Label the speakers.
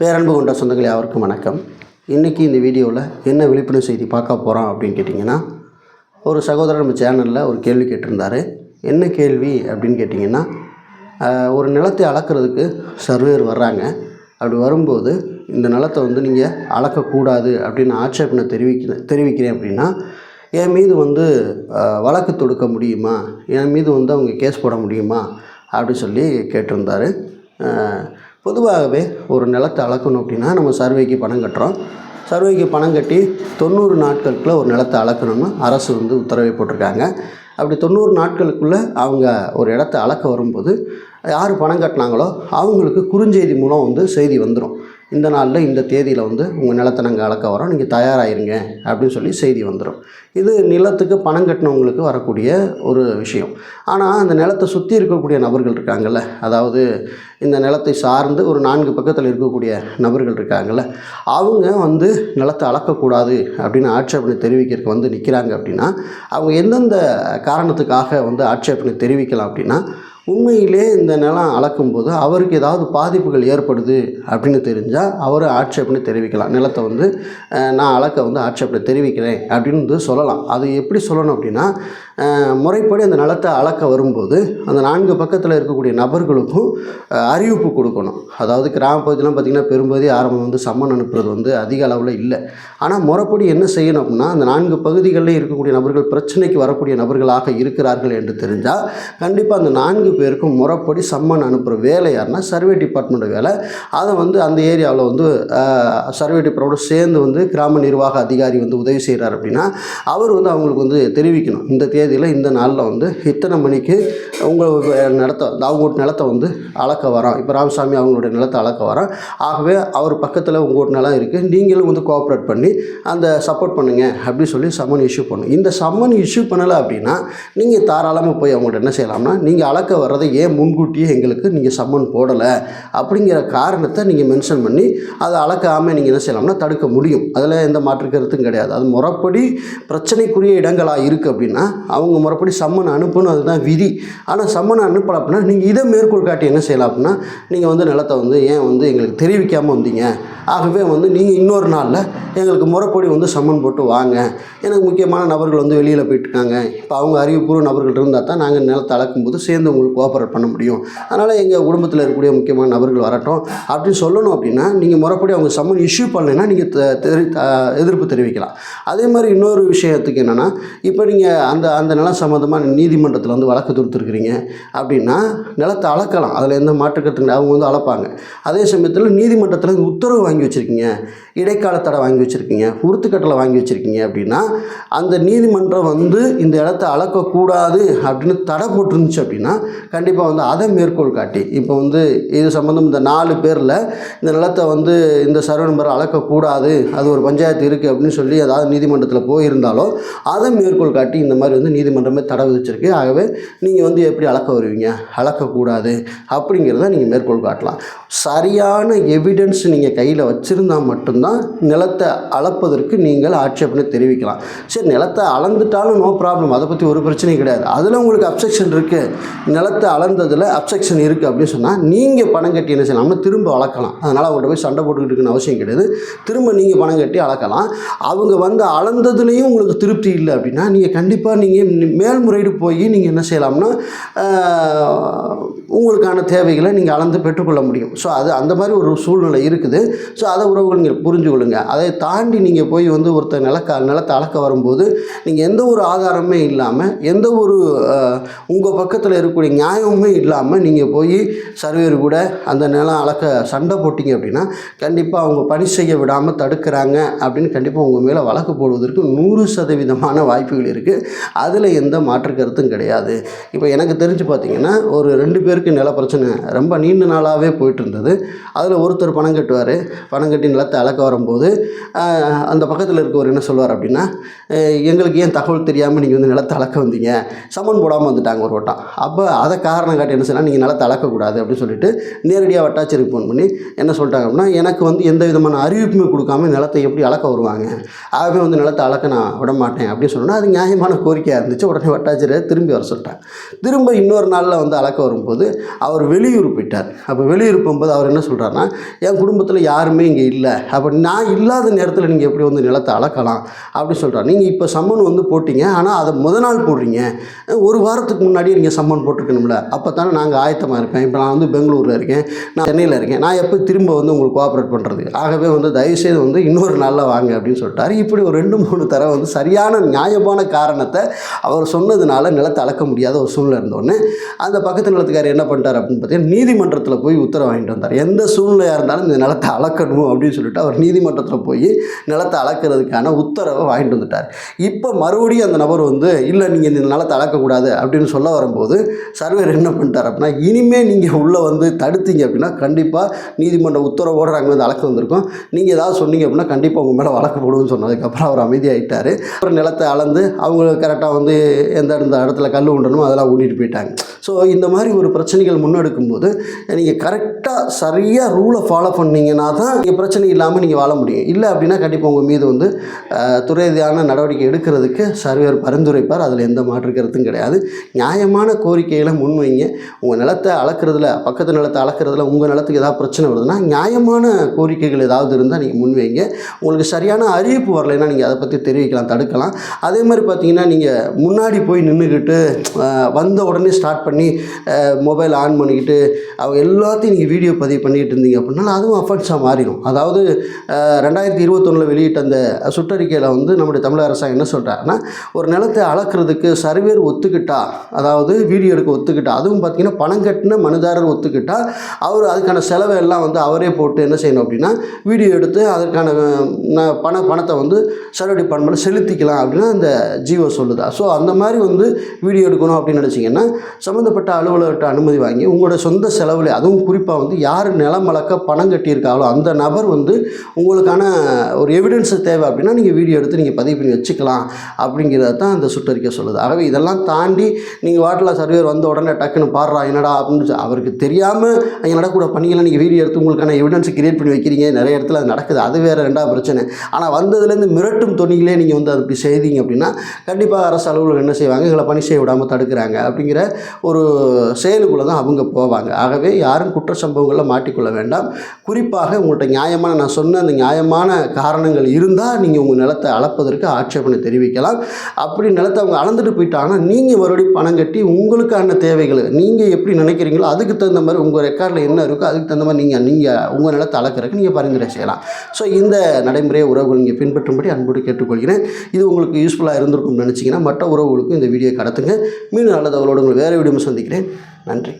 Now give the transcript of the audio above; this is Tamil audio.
Speaker 1: பேரன்பு கொண்ட சொந்தங்கள் யாருக்கும் வணக்கம். இன்றைக்கி இந்த வீடியோவில் என்ன விழிப்புணர்வு செய்தி பார்க்க போகிறோம் அப்படின்னு கேட்டிங்கன்னா ஒரு சகோதரர் நம்ம சேனலில் ஒரு கேள்வி கேட்டிருந்தாரு. என்ன கேள்வி அப்படின்னு கேட்டிங்கன்னா ஒரு நிலத்தை அளக்கிறதுக்கு சர்வேர் வர்றாங்க. அப்படி வரும்போது இந்த நிலத்தை வந்து நீங்கள் அளக்கக்கூடாது அப்படின்னு ஆட்சேபனை தெரிவிக்க தெரிவிக்கிறேன் அப்படின்னா என் மீது வந்து வழக்கு தொடுக்க முடியுமா? என் மீது வந்து அவங்க கேஸ் போட முடியுமா? அப்படி சொல்லி கேட்டிருந்தாரு. பொதுவாகவே ஒரு நிலத்தை அளக்கணும் அப்படின்னா நம்ம சர்வேக்கு பணம் கட்டுறோம். சர்வேக்கு பணம் கட்டி தொண்ணூறு நாட்களுக்குள்ளே ஒரு நிலத்தை அளக்கணும்னு அரசு வந்து உத்தரவை போட்டிருக்காங்க. அப்படி தொண்ணூறு நாட்களுக்குள்ளே அவங்க ஒரு இடத்த அளக்க வரும்போது யார் பணம் கட்டினாங்களோ அவங்களுக்கு குறுஞ்செய்தி மூலம் வந்து செய்தி வந்துடும் இந்த நாளில் இந்த தேதியில் வந்து உங்கள் நிலத்தை நாங்கள் அளக்க வரோம். நீங்கள் தயாராகிருங்க அப்படின்னு சொல்லி செய்தி வந்துடும் இது நிலத்துக்கு பணம் கட்டினவங்களுக்கு வரக்கூடிய ஒரு விஷயம். ஆனால் அந்த நிலத்தை சுற்றி இருக்கக்கூடிய நபர்கள் இருக்காங்கல்ல அதாவது இந்த நிலத்தை சார்ந்து ஒரு நான்கு பக்கத்தில் இருக்கக்கூடிய நபர்கள் இருக்காங்கல்ல அவங்க வந்து நிலத்தை அளக்கக்கூடாது அப்படின்னு ஆட்சேபனை தெரிவிக்கிறதுக்கு வந்து நிற்கிறாங்க அப்படின்னா அவங்க எந்தெந்த காரணத்துக்காக வந்து ஆட்சேபனை தெரிவிக்கலாம் அப்படின்னா உண்மையிலே இந்த நிலம் அளக்கும்போது அவருக்கு ஏதாவது பாதிப்புகள் ஏற்படுது அப்படின்னு தெரிஞ்சால் அவர் ஆட்சேபனை தெரிவிக்கலாம். நிலத்தை வந்து நான் அளக்க வந்து ஆட்சேபனை தெரிவிக்கிறேன் அப்படின்னு வந்து சொல்லலாம். அது எப்படி சொல்லணும் அப்படின்னா முறைப்படி அந்த நிலத்தை அளக்க வரும்போது அந்த நான்கு பக்கத்தில் இருக்கக்கூடிய நபர்களுக்கும் அறிவிப்பு கொடுக்கணும். அதாவது கிராம பகுதியெலாம் பார்த்திங்கன்னா பெரும்பகுதி ஆரம்பம் வந்து சம்மன் அனுப்புறது வந்து அதிக அளவில் இல்லை. ஆனால் முறைப்படி என்ன செய்யணும் அப்படின்னா அந்த நான்கு பகுதிகளில் இருக்கக்கூடிய நபர்கள் பிரச்சனைக்கு வரக்கூடிய நபர்களாக இருக்கிறார்கள் என்று தெரிஞ்சால் கண்டிப்பாக அந்த நான்கு பேருக்கும் முறைப்படி சம்மன் அனுப்புகிற வேலை யாருன்னா சர்வே டிபார்ட்மெண்ட் வேலை. அதை வந்து அந்த ஏரியாவில் வந்து சர்வே டிபார்ட்மெண்ட்டோட சேர்ந்து வந்து கிராம நிர்வாக அதிகாரி வந்து உதவி செய்கிறார் அப்படின்னா அவர் வந்து அவங்களுக்கு வந்து தெரிவிக்கணும். இந்த தேதியில் இந்த நாளில் வந்து இத்தனை மணிக்கு உங்கள் நிலத்தை அவங்க நிலத்தை வந்து அளக்க வரோம் இப்போ ராமசாமி அவங்களுடைய நிலத்தை அளக்க வரோம் ஆகவே அவர் பக்கத்தில் உங்கள் நிலம் இருக்குது நீங்களும் வந்து கோஆப்ரேட் பண்ணி அந்த சப்போர்ட் பண்ணுங்கள் அப்படின்னு சொல்லி சம்மன் இஷ்யூ பண்ணும் இந்த சம்மன் இஷ்யூ பண்ணலை அப்படின்னா நீங்கள் தாராளமாக போய் அவங்கள்ட்ட என்ன செய்யலாம்னா நீங்கள் அளக்க வர்றதை ஏன் முன்கூட்டியே எங்களுக்கு நீங்கள் சம்மன் போடலை அப்படிங்கிற காரணத்தை நீங்கள் மென்ஷன் பண்ணி அதை அளக்காமல் நீங்கள் என்ன செய்யலாம்னா தடுக்க முடியும். அதில் எந்த மாற்று கருத்தும் கிடையாது. அது முறைப்படி பிரச்சனைக்குரிய இடங்களாக இருக்குது அப்படின்னா அவங்க முறைப்படி சம்மன் அனுப்பணும் அதுதான் விதி. ஆனால் சம்மன் அனுப்பல அப்படின்னா நீங்கள் இதை மேற்கோள் காட்டி என்ன செய்யலாம் அப்படின்னா நீங்கள் வந்து நிலத்தை வந்து ஏன் வந்து எங்களுக்கு தெரிவிக்காமல் வந்தீங்க? ஆகவே வந்து நீங்கள் இன்னொரு நாளில் எங்களுக்கு முறைப்படி வந்து சம்மன் போட்டு வாங்க. எனக்கு முக்கியமான நபர்கள் வந்து வெளியில் போயிட்டுருக்காங்க. இப்போ அவங்க அறிவுபூர்வ நபர்கள் இருந்தால் தான் நாங்கள் நிலத்தை அளக்கும்போது சேர்ந்து உங்களுக்கு கோஆப்ரேட் பண்ண முடியும். அதனால் எங்கள் குடும்பத்தில் இருக்கக்கூடிய முக்கியமான நபர்கள் வரட்டும். அப்படின்னு சொல்லணும் அப்படின்னா நீங்கள் முறைப்படி அவங்க சம்மன் இஷ்யூ பண்ணலைன்னா நீங்கள் தெரி எதிர்ப்பு தெரிவிக்கலாம். அதே மாதிரி இன்னொரு விஷயத்துக்கு என்னென்னா இப்போ நீங்கள் அந்த அந்த நிலம் சம்மந்தமாக நீதிமன்றத்தில் வந்து வழக்கு தொடுத்துருக்குறீங்க அப்படின்னா நிலத்தை அளக்கலாம். அதில் எந்த மாற்றுக்கத்து அவங்க வந்து அளப்பாங்க. அதே சமயத்தில் நீதிமன்றத்தில் உத்தரவு வாங்கி வச்சுருக்கீங்க. இடைக்கால தடை வாங்கி வச்சுருக்கீங்க. உறுத்துக்கட்டளை வாங்கி வச்சுருக்கீங்க அப்படின்னா அந்த நீதிமன்றம் வந்து இந்த இடத்த அளக்கக்கூடாது அப்படின்னு தடை போட்டிருந்துச்சு அப்படின்னா கண்டிப்பாக வந்து அதை மேற்கோள் காட்டி. இப்போ வந்து இது சம்மந்தம் இந்த நாலு பேரில் இந்த நிலத்தை வந்து இந்த சர்வ நம்பர் அளக்கக்கூடாது. அது ஒரு பஞ்சாயத்து இருக்குது அப்படின்னு சொல்லி அதாவது நீதிமன்றத்தில் போயிருந்தாலோ அதை மேற்கோள் காட்டி இந்த மாதிரி வந்து நீதிமன்றமே தடை விதிச்சிருக்கு. ஆகவே நீங்கள் வந்து எப்படி அளக்க வருவீங்க? அளக்கக்கூடாது. அப்படிங்கிறத நீங்கள் மேற்கோள் காட்டலாம். சரியான எவிடன்ஸ் நீங்கள் கையில் வச்சுருந்தால் மட்டும்தான் நிலத்தை அளப்பதற்கு நீங்கள் ஆட்சேபனை தெரிவிக்கலாம். சரி நிலத்தை அளந்துட்டாலும் நோ ப்ராப்ளம் அதை பற்றி ஒரு பிரச்சனையும் கிடையாது. அதில் உங்களுக்கு அப்செக்ஷன் இருக்குது நிலத்தை அளந்ததில் அப்செக்ஷன் இருக்குது அப்படின்னு சொன்னால் நீங்கள் பணம் கட்டி என்ன செய்யலாம்னா திரும்ப அளக்கலாம். அதனால் அவங்கள்ட்ட போய் சண்டை போட்டுக்கிட்டு இருக்கணும்னு அவசியம் கிடையாது. திரும்ப நீங்கள் பணம் கட்டி அளக்கலாம். அவங்க வந்து அளந்ததுலேயும் உங்களுக்கு திருப்தி இல்லை அப்படின்னா நீங்கள் கண்டிப்பாக நீங்கள் மேல்முறையீடு போய் நீங்கள் என்ன செய்யலாம்னா உங்களுக்கான தேவைகளை நீங்கள் அளந்து பெற்றுக்கொள்ள முடியும். ஸோ அது அந்த மாதிரி ஒரு சூழ்நிலை இருக்குது. ஸோ அதை உறவுகள் நீங்கள் புரிஞ்சு கொள்ளுங்க அதை தாண்டி நீங்கள் போய் வந்து ஒருத்தர் நிலக்க நிலத்தை அளக்க வரும்போது நீங்கள் எந்த ஒரு ஆதாரமே இல்லாமல் எந்த ஒரு உங்கள் பக்கத்தில் இருக்கக்கூடிய நியாயமுமே இல்லாமல் நீங்கள் போய் சர்வேர் கூட அந்த நிலம் அளக்க சண்டை போட்டிங்க அப்படின்னா கண்டிப்பாக அவங்க பணி செய்ய விடாமல் தடுக்கிறாங்க அப்படின்னு கண்டிப்பாக உங்கள் மேலே வழக்கு போடுவதற்கு நூறு சதவீதமான வாய்ப்புகள் இருக்குது அதில் எந்த மாற்று கருத்தும் கிடையாது. இப்போ எனக்கு தெரிஞ்சு பார்த்தீங்கன்னா ஒரு ரெண்டு பேருக்கு நில பிரச்சனை. ரொம்ப நீண்ட நாளாகவே போயிட்டு இருந்தது அதில் ஒருத்தர் பணம் கட்டுவார். பணம் கட்டி நிலத்தை அளக்க வரும்போது அந்த பக்கத்தில் இருக்கவர் என்ன சொல்வார் அப்படின்னா எங்களுக்கு ஏன் தகவல் தெரியாமல் நீங்கள் வந்து நிலத்தை அளக்க வந்தீங்க? சம்மன் போடாமல் வந்துட்டாங்க ஒரு வட்டம். அப்போ அதை காரணம் காட்டி என்ன செய்யலாம் நீங்கள் நிலத்தை அளக்கக்கூடாது அப்படின்னு சொல்லிட்டு நேரடியாக வட்டாட்சியருக்கு ஃபோன் பண்ணி என்ன சொல்லிட்டாங்க அப்படின்னா எனக்கு வந்து எந்த விதமான அறிவிப்புமே கொடுக்காம நிலத்தை எப்படி அளக்க வருவாங்க? ஆகவே வந்து நிலத்தை அளக்க நான் விட மாட்டேன் அப்படின்னு சொன்னால் அது நியாயமான கோரிக்கையாக இருந்துச்சு. உடனே வட்டாட்சியரை திரும்பி வர சொல்லிட்டாங்க. திரும்ப இன்னொரு நாளில் வந்து அளக்க வரும்போது அவர் வெளியூர் போயிட்டார் அப்போ வெளியூர் போகும்போது அவர் என்ன சொல்கிறாருன்னா என் குடும்பத்தில் யாருமே இங்கே இல்லை. அப்போ நான் இல்லாத நேரத்தில் நீங்கள் எப்படி வந்து நிலத்தை அளக்கலாம்? அப்படின்னு சொல்கிறார் நீங்கள் இப்போ சம்மன் வந்து போட்டீங்க. ஆனால் அதை முத நாள் போடுறீங்க. ஒரு வாரத்துக்கு முன்னாடியே நீங்கள் சம்மன் போட்டிருக்கணும்ல. அப்போ தானே நாங்கள் ஆயத்தமாக இருப்பேன் இப்போ நான் வந்து பெங்களூரில் இருக்கேன். நான் சென்னையில் இருக்கேன். நான் எப்போ திரும்ப வந்து உங்களுக்கு கோஆப்ரேட் பண்ணுறது ஆகவே வந்து தயவுசெய்து வந்து இன்னொரு நாளில் வாங்க. அப்படின்னு சொல்லிட்டாரு. இப்படி ஒரு ரெண்டு மூணு தடவை வந்து சரியான நியாயமான காரணத்தை அவர் சொன்னதுனால நிலத்தை அளக்க முடியாத ஒரு சூழ்நிலை இருந்தோடனே அந்த பக்கத்து நிலத்துக்காரர் என்ன பண்ணிட்டார் அப்படின்னு பார்த்தீங்கன்னா நீதிமன்றத்தில் போய் உத்தரவு வாங்கிட்டு வந்தார். எந்த சூழ்நிலையாக இருந்தாலும் இந்த நிலத்தை அளக்கணும் அப்படின்னு சொல்லிட்டு அவர் நீதிமன்றத்தில் போய் நிலத்தை அளக்கிறதுக்கான உத்தரவை வாங்கிட்டு வந்துட்டார். இப்போ மறுபடியும் அந்த நபர் வந்து இல்லை நீங்கள் இந்த நிலத்தை அளக்கக்கூடாது அப்படின்னு சொல்ல வரும்போது சர்வேர் என்ன பண்ணிட்டார் அப்படின்னா இனிமேல் நீங்கள் உள்ளே வந்து தடுத்தீங்க அப்படின்னா கண்டிப்பாக நீதிமன்ற உத்தரவோடு நாங்கள் வந்து அளக்க வந்திருக்கோம். நீங்கள் ஏதாவது சொன்னீங்க அப்படின்னா கண்டிப்பாக உங்கள் மேலே வழக்கு போடுவோம்னு சொன்னதுக்கப்புறம் அவர் அமைதியாகிட்டார் அப்புறம் நிலத்தை அளந்து அவங்க கரெக்டாக வந்து எந்த இடத்துல கல் உண்டணுமோ அதெல்லாம் ஊட்டிட்டு போயிட்டாங்க. ஸோ இந்த மாதிரி ஒரு பிரச்சனைகள் முன்னெடுக்கும் போது நீங்கள் கரெக்டாக சரியாக ரூலை ஃபாலோ பண்ணீங்கன்னா தான் நீங்கள் பிரச்சனை இல்லாமல் நீங்கள் வாழ முடியும். இல்லை அப்படின்னா கண்டிப்பாக உங்கள் மீது வந்து அஹ், துறை ரீதியான நடவடிக்கை எடுக்கிறதுக்கு சர்வேர் பரிந்துரைப்பார். அதில் எந்த மாற்று கருத்தும் கிடையாது. நியாயமான கோரிக்கைகளை முன்வைங்க உங்கள் நிலத்தை அளக்கிறதுல பக்கத்து நிலத்தை அளக்கிறதுல உங்கள் நிலத்துக்கு ஏதாவது பிரச்சனை வருதுன்னா நியாயமான கோரிக்கைகள் ஏதாவது இருந்தால் நீங்கள் முன்வைங்க உங்களுக்கு சரியான அறிவிப்பு வரலைன்னா நீங்கள் அதை பற்றி தெரிவிக்கலாம் தடுக்கலாம். அதே மாதிரி பார்த்தீங்கன்னா நீங்கள் முன்னாடி போய் நின்றுக்கிட்டு வந்த உடனே ஸ்டார்ட் பண்ணி மொபைல் ஆன் பண்ணிக்கிட்டு அவங்க எல்லாத்தையும் நீங்கள் வீடியோ பதிவு பண்ணிகிட்டு இருந்தீங்க அப்படின்னா அதுவும் அஃபென்ஸாக மாறிடும். அதாவது ரெண்டாயிரத்தி இருபத்தொன்னில் வெளியிட்ட அந்த சுற்றறிக்கையில் வந்து நம்முடைய தமிழக அரசாங்கம் என்ன சொல்கிறாருன்னா ஒரு நிலத்தை அளக்கிறதுக்கு சர்வேர் ஒத்துக்கிட்டா அதாவது வீடியோ எடுக்க ஒத்துக்கிட்டா அதுவும் பார்த்தீங்கன்னா பணம் கட்டின மனுதாரர் ஒத்துக்கிட்டா அவர் அதுக்கான செலவை எல்லாம் வந்து அவரே போட்டு என்ன செய்யணும் அப்படின்னா வீடியோ எடுத்து அதற்கான பண பணத்தை வந்து சர்வே டிபார்ட்மெண்ட் செலுத்திக்கலாம் அப்படின்னா அந்த ஜியோ சொல்லுதா. ஸோ அந்த மாதிரி வந்து வீடியோ எடுக்கணும் அப்படின்னு நினச்சிங்கன்னா சம்மந்தப்பட்ட அலுவலர்கிட்ட அனுமதி அனுமதி வாங்கி உங்களோட சொந்த செலவில் அதுவும் குறிப்பாக வந்து யார் நிலம் வளர்க்க பணம் கட்டியிருக்காங்களோ அந்த நபர் வந்து உங்களுக்கான ஒரு எவிடன்ஸ் தேவை அப்படின்னா நீங்கள் வீடியோ எடுத்து நீங்கள் பதிவு பண்ணி வச்சுக்கலாம் அப்படிங்கிறத தான் அந்த சுற்றறிக்கை சொல்லுது. ஆகவே இதெல்லாம் தாண்டி நீங்கள் வாட்டலா சர்வேர் வந்த உடனே டக்குன்னு பாடுறா என்னடா? அப்படின்னு அவருக்கு தெரியாமல் அங்கே நடக்கூட பணிகளை நீங்கள் வீடியோ எடுத்து உங்களுக்கான எவிடன்ஸ் கிரியேட் பண்ணி வைக்கிறீங்க நிறைய இடத்துல அது நடக்குது. அது வேறு ரெண்டாவது பிரச்சனை. ஆனால் வந்ததுலேருந்து மிரட்டும் தொனியிலே நீங்கள் வந்து அது இப்படி செய்தீங்க அப்படின்னா கண்டிப்பாக அரசு அலுவலகம் என்ன செய்வாங்க? எங்களை பணி செய்ய விடாமல் தடுக்கிறாங்க அப்படிங்கிற ஒரு செயலுக்கு செயலுக்குள்ளே தான் அவங்க போவாங்க. ஆகவே யாரும் குற்ற சம்பவங்களில் மாட்டிக்கொள்ள வேண்டாம். குறிப்பாக உங்கள்கிட்ட நியாயமான நான் சொன்ன அந்த நியாயமான காரணங்கள் இருந்தால் நீங்கள் உங்கள் நிலத்தை அளப்பதற்கு ஆட்சேபனை தெரிவிக்கலாம். அப்படி நிலத்தை அவங்க அளந்துட்டு போயிட்டாங்கன்னா நீங்கள் மறுபடியும் பணம் கட்டி உங்களுக்கான தேவைகள் நீங்கள் எப்படி நினைக்கிறீங்களோ அதுக்கு தகுந்த மாதிரி உங்கள் ரெக்கார்டில் என்ன இருக்கோ அதுக்கு தகுந்த மாதிரி நீங்கள் நீங்கள் உங்கள் நிலத்தை அளக்கிறதுக்கு நீங்கள் பரிந்துரை செய்யலாம். ஸோ இந்த நடைமுறையை உறவுகள் நீங்கள் பின்பற்றும்படி அன்போடு கேட்டுக்கொள்கிறேன். இது உங்களுக்கு யூஸ்ஃபுல்லாக இருந்திருக்கும்னு நினச்சிங்கன்னா மற்ற உறவுகளுக்கும் இந்த வீடியோ கடத்துங்க. மீண்டும் நல்ல தகவலோடு உங்களை வேறு வீடியோ சந்திக்கிறேன். நன்றி.